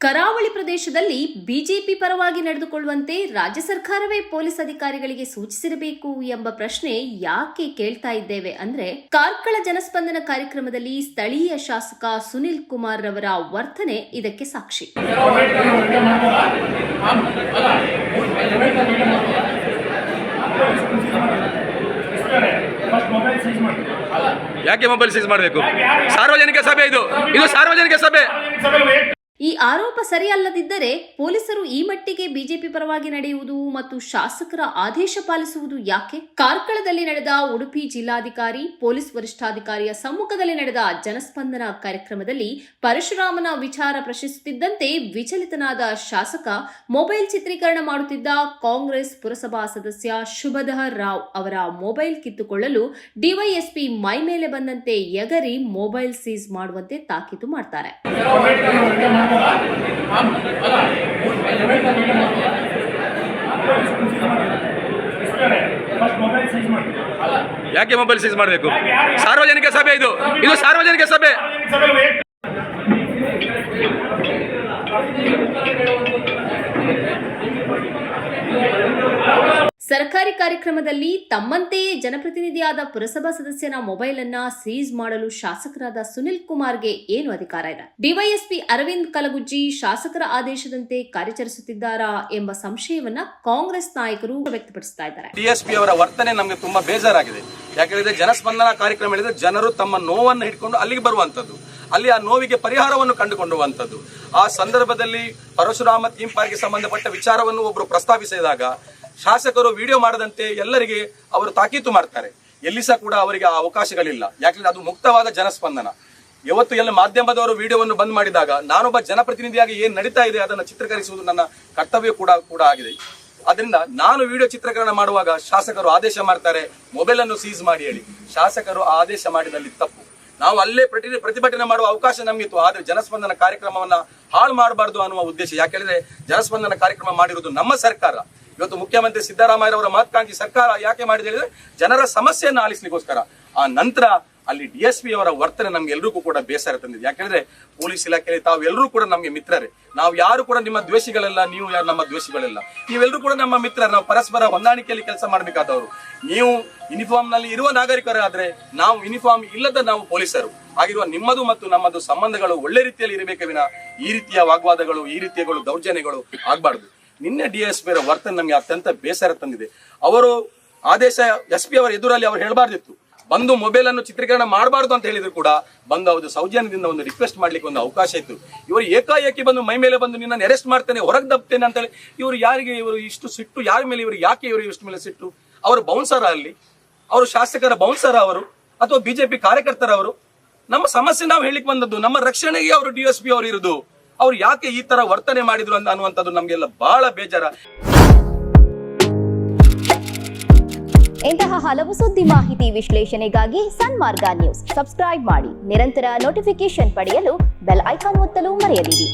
ಕರಾವಳಿ ಪ್ರದೇಶದಲ್ಲಿ ಬಿಜೆಪಿ ಪರವಾಗಿ ನಡೆದುಕೊಳ್ಳುವಂತೆ ರಾಜ್ಯ ಸರ್ಕಾರವೇ ಪೊಲೀಸ್ ಅಧಿಕಾರಿಗಳಿಗೆ ಸೂಚಿಸಿರಬೇಕು ಎಂಬ ಪ್ರಶ್ನೆ ಯಾಕೆ ಕೇಳ್ತಾ ಇದ್ದೇವೆ ಅಂದ್ರೆ ಕಾರ್ಕಳ ಜನಸ್ಪಂದನ ಕಾರ್ಯಕ್ರಮದಲ್ಲಿ ಸ್ಥಳೀಯ ಶಾಸಕ ಸುನಿಲ್ ಕುಮಾರ್ ರವರ ವರ್ತನೆ ಇದಕ್ಕೆ ಸಾಕ್ಷಿ. ಯಾಕೆ ಮೊಬೈಲ್ ಸೀಸ್ ಮಾಡಬೇಕು? ಸಾರ್ವಜನಿಕ ಸಭೆ ಇದು. ಇದು ಸಾರ್ವಜನಿಕ ಸಭೆ. ಈ ಆರೋಪ ಸರಿಯಲ್ಲದಿದ್ದರೆ ಪೊಲೀಸರು ಈ ಮಟ್ಟಿಗೆ ಬಿಜೆಪಿ ಪರವಾಗಿ ನಡೆಯುವುದು ಮತ್ತು ಶಾಸಕರ ಆದೇಶ ಪಾಲಿಸುವುದು ಯಾಕೆ? ಕಾರ್ಕಳದಲ್ಲಿ ನಡೆದ ಉಡುಪಿ ಜಿಲ್ಲಾಧಿಕಾರಿ, ಪೊಲೀಸ್ ವರಿಷ್ಠಾಧಿಕಾರಿಯ ಸಮ್ಮುಖದಲ್ಲಿ ನಡೆದ ಜನಸ್ಪಂದನ ಕಾರ್ಯಕ್ರಮದಲ್ಲಿ ಪರಶುರಾಮನ ವಿಚಾರ ಪ್ರಶ್ನಿಸುತ್ತಿದ್ದಂತೆ ವಿಚಲಿತನಾದ ಶಾಸಕ, ಮೊಬೈಲ್ ಚಿತ್ರೀಕರಣ ಮಾಡುತ್ತಿದ್ದ ಕಾಂಗ್ರೆಸ್ ಪುರಸಭಾ ಸದಸ್ಯ ಶುಭಧರ್ ರಾವ್ ಅವರ ಮೊಬೈಲ್ ಕಿತ್ತುಕೊಳ್ಳಲು ಡಿವೈಎಸ್ಪಿ ಮೈ ಮೇಲೆ ಬಂದಂತೆ ಎಗರಿ ಮೊಬೈಲ್ ಸೀಸ್ ಮಾಡುವಂತೆ ತಾಕೀತು ಮಾಡ್ತಾರೆ. ಯಾಕೆ ಮೊಬೈಲ್ ಸೀಸ್ ಮಾಡಬೇಕು? ಸಾರ್ವಜನಿಕ ಸಭೆ ಇದು. ಇದು ಸಾರ್ವಜನಿಕ ಸಭೆ. ಸರ್ಕಾರಿ ಕಾರ್ಯಕ್ರಮದಲ್ಲಿ ತಮ್ಮಂತೆಯೇ ಜನಪ್ರತಿನಿಧಿಯಾದ ಪುರಸಭಾ ಸದಸ್ಯನ ಮೊಬೈಲ್ ಅನ್ನ ಸೀಜ್ ಮಾಡಲು ಶಾಸಕರಾದ ಸುನಿಲ್ ಕುಮಾರ್ಗೆ ಏನು ಅಧಿಕಾರ ಇದೆ? ಡಿವೈಎಸ್ಪಿ ಅರವಿಂದ್ ಕಲಗುಜ್ಜಿ ಶಾಸಕರ ಆದೇಶದಂತೆ ಕಾರ್ಯಚರಿಸುತ್ತಿದ್ದಾರಾ ಎಂಬ ಸಂಶಯವನ್ನ ಕಾಂಗ್ರೆಸ್ ನಾಯಕರು ವ್ಯಕ್ತಪಡಿಸ್ತಾ ಇದ್ದಾರೆ. ಡಿಎಸ್ಪಿ ಅವರ ವರ್ತನೆ ನಮಗೆ ತುಂಬಾ ಬೇಜಾರಾಗಿದೆ. ಯಾಕಂದ್ರೆ ಜನಸ್ಪಂದನ ಕಾರ್ಯಕ್ರಮ ಹೇಳಿದ್ರೆ ಜನರು ತಮ್ಮ ನೋವನ್ನು ಹಿಡ್ಕೊಂಡು ಅಲ್ಲಿಗೆ ಬರುವಂತದ್ದು ಅಲ್ಲಿ ಆ ನೋವಿಗೆ ಪರಿಹಾರವನ್ನು ಕಂಡುಕೊಂಡುವಂಥದ್ದು. ಆ ಸಂದರ್ಭದಲ್ಲಿ ಪರಶುರಾಮ ಥೀಮ್ ಸಂಬಂಧಪಟ್ಟ ವಿಚಾರವನ್ನು ಒಬ್ರು ಪ್ರಸ್ತಾಪಿಸಿದಾಗ ಶಾಸಕರು ವಿಡಿಯೋ ಮಾಡದಂತೆ ಎಲ್ಲರಿಗೆ ಅವರು ತಾಕೀತು ಮಾಡ್ತಾರೆ. ಎಲ್ಲಿ ಸಹ ಕೂಡ ಅವರಿಗೆ ಆ ಅವಕಾಶಗಳಿಲ್ಲ. ಯಾಕಂದ್ರೆ ಅದು ಮುಕ್ತವಾದ ಜನಸ್ಪಂದನ. ಇವತ್ತು ಎಲ್ಲ ಮಾಧ್ಯಮದವರು ವಿಡಿಯೋವನ್ನು ಬಂದ್ ಮಾಡಿದಾಗ ನಾನೊಬ್ಬ ಜನಪ್ರತಿನಿಧಿಯಾಗಿ ಏನ್ ನಡೀತಾ ಇದೆ ಅದನ್ನು ಚಿತ್ರೀಕರಿಸುವುದು ನನ್ನ ಕರ್ತವ್ಯ ಕೂಡ ಕೂಡ ಆಗಿದೆ. ಅದರಿಂದ ನಾನು ವಿಡಿಯೋ ಚಿತ್ರೀಕರಣ ಮಾಡುವಾಗ ಶಾಸಕರು ಆದೇಶ ಮಾಡ್ತಾರೆ ಮೊಬೈಲ್ ಅನ್ನು ಸೀಸ್ ಮಾಡಿ ಹೇಳಿ. ಶಾಸಕರು ಆದೇಶ ಮಾಡಿದಲ್ಲಿ ತಪ್ಪು. ನಾವು ಅಲ್ಲೇ ಪ್ರತಿ, ಪ್ರತಿಭಟನೆ ಮಾಡುವ ಅವಕಾಶ ನಮಗಿತ್ತು, ಆದ್ರೆ ಜನಸ್ಪಂದನ ಕಾರ್ಯಕ್ರಮವನ್ನ ಹಾಳು ಮಾಡಬಾರ್ದು ಅನ್ನುವ ಉದ್ದೇಶ. ಯಾಕೆಂದ್ರೆ ಜನಸ್ಪಂದನ ಕಾರ್ಯಕ್ರಮ ಮಾಡಿರುವುದು ನಮ್ಮ ಸರ್ಕಾರ. ಇವತ್ತು ಮುಖ್ಯಮಂತ್ರಿ ಸಿದ್ದರಾಮಯ್ಯರವರ ಮಹತ್ಕಾಂಕ್ಷಿ ಸರ್ಕಾರ ಯಾಕೆ ಮಾಡಿದೆ ಹೇಳಿದ್ರೆ ಜನರ ಸಮಸ್ಯೆಯನ್ನು ಆಲಿಸ್ಲಿಕ್ಕೋಸ್ಕರ. ಆ ನಂತರ ಅಲ್ಲಿ ಡಿ ಎಸ್ ಪಿ ಅವರ ವರ್ತನೆ ನಮ್ಗೆ ಎಲ್ರಿಗೂ ಕೂಡ ಬೇಸರ ತಂದಿದೆ. ಯಾಕಂದ್ರೆ ಪೊಲೀಸ್ ಇಲಾಖೆಯಲ್ಲಿ ತಾವೆಲ್ಲರೂ ಕೂಡ ನಮಗೆ ಮಿತ್ರರೇ. ನಾವು ಯಾರು ಕೂಡ ನಿಮ್ಮ ದ್ವೇಷಿಗಳಲ್ಲ, ನೀವು ಯಾರು ನಮ್ಮ ದ್ವೇಷಿಗಳಲ್ಲ. ನೀವೆಲ್ಲರೂ ಕೂಡ ನಮ್ಮ ಮಿತ್ರ ನಾವು ಪರಸ್ಪರ ಹೊಂದಾಣಿಕೆಯಲ್ಲಿ ಕೆಲಸ ಮಾಡಬೇಕಾದವರು. ನೀವು ಯೂನಿಫಾರ್ಮ್ನಲ್ಲಿ ಇರುವ ನಾಗರಿಕರಾದ್ರೆ ನಾವು ಯೂನಿಫಾರ್ಮ್ ಇಲ್ಲದ ನಾವು ಪೊಲೀಸರು. ಆಗಿರುವ ನಿಮ್ಮದು ಮತ್ತು ನಮ್ಮದು ಸಂಬಂಧಗಳು ಒಳ್ಳೆ ರೀತಿಯಲ್ಲಿ ಇರಬೇಕೆ ವಿನ ಈ ರೀತಿಯ ವಾಗ್ವಾದಗಳು, ಈ ರೀತಿಯಗಳು ದೌರ್ಜನ್ಯಗಳು ಆಗಬಾರ್ದು. ನಿನ್ನೆ ಡಿ ಎಸ್ ಪಿ ಅವರ ವರ್ತನೆ ನಮಗೆ ಅತ್ಯಂತ ಬೇಸರ ತಂದಿದೆ. ಅವರು ಆದೇಶ ಎಸ್ ಪಿ ಅವರ ಎದುರಲ್ಲಿ ಅವರು ಹೇಳಬಾರ್ದಿತ್ತು. ಬಂದು ಮೊಬೈಲ್ ಅನ್ನು ಚಿತ್ರೀಕರಣ ಮಾಡಬಾರ್ದು ಅಂತ ಹೇಳಿದ್ರು ಕೂಡ ಬಂದು ಅವರು ಸೌಜನ್ಯದಿಂದ ಒಂದು ರಿಕ್ವೆಸ್ಟ್ ಮಾಡ್ಲಿಕ್ಕೆ ಒಂದು ಅವಕಾಶ ಇತ್ತು. ಇವರು ಏಕಾಏಕಿ ಬಂದು ಮೈ ಮೇಲೆ ಬಂದು ನಿನ್ನನ್ನು ಅರೆಸ್ಟ್ ಮಾಡ್ತೇನೆ, ಹೊರಗೆ ಅಂತ ಹೇಳಿ ಇವರು ಯಾರಿಗೆ ಇವರು ಇಷ್ಟು ಸಿಟ್ಟು, ಯಾರ ಮೇಲೆ ಇವರು ಯಾಕೆ ಇವರು ಇಷ್ಟು ಮೇಲೆ ಸಿಟ್ಟು? ಅವರು ಬೌನ್ಸರ ಅಲ್ಲಿ ಅವರು ಶಾಸಕರ ಬೌನ್ಸರ ಅವರು ಅಥವಾ ಬಿಜೆಪಿ ಕಾರ್ಯಕರ್ತರವರು ನಮ್ಮ ಸಮಸ್ಯೆ ನಾವು ಹೇಳಿಕ್ ಬಂದದ್ದು, ನಮ್ಮ ರಕ್ಷಣೆಗೆ ಅವರು ಡಿ ಎಸ್ ಪಿ ಅವರು ಇರುದು. ಅವ್ರು ಯಾಕೆ ಈ ತರ ವರ್ತನೆ ಮಾಡಿದ್ರು ಅಂತ ಅನ್ನುವಂಥದ್ದು ನಮಗೆಲ್ಲ ಬಹಳ ಬೇಜಾರ. ಇಂತಹ ಹಲವು ಸುದ್ದಿ ಮಾಹಿತಿ ವಿಶ್ಲೇಷಣೆಗಾಗಿ ಸನ್ಮಾರ್ಗ ನ್ಯೂಸ್. ಸಬ್ಸ್ಕ್ರೈಬ್ ಮಾಡಿ. ನಿರಂತರ ನೋಟಿಫಿಕೇಶನ್ ಪಡೆಯಲು ಬೆಲ್ ಐಕಾನ್ ಒತ್ತಲು ಮರೆಯದಿರಿ.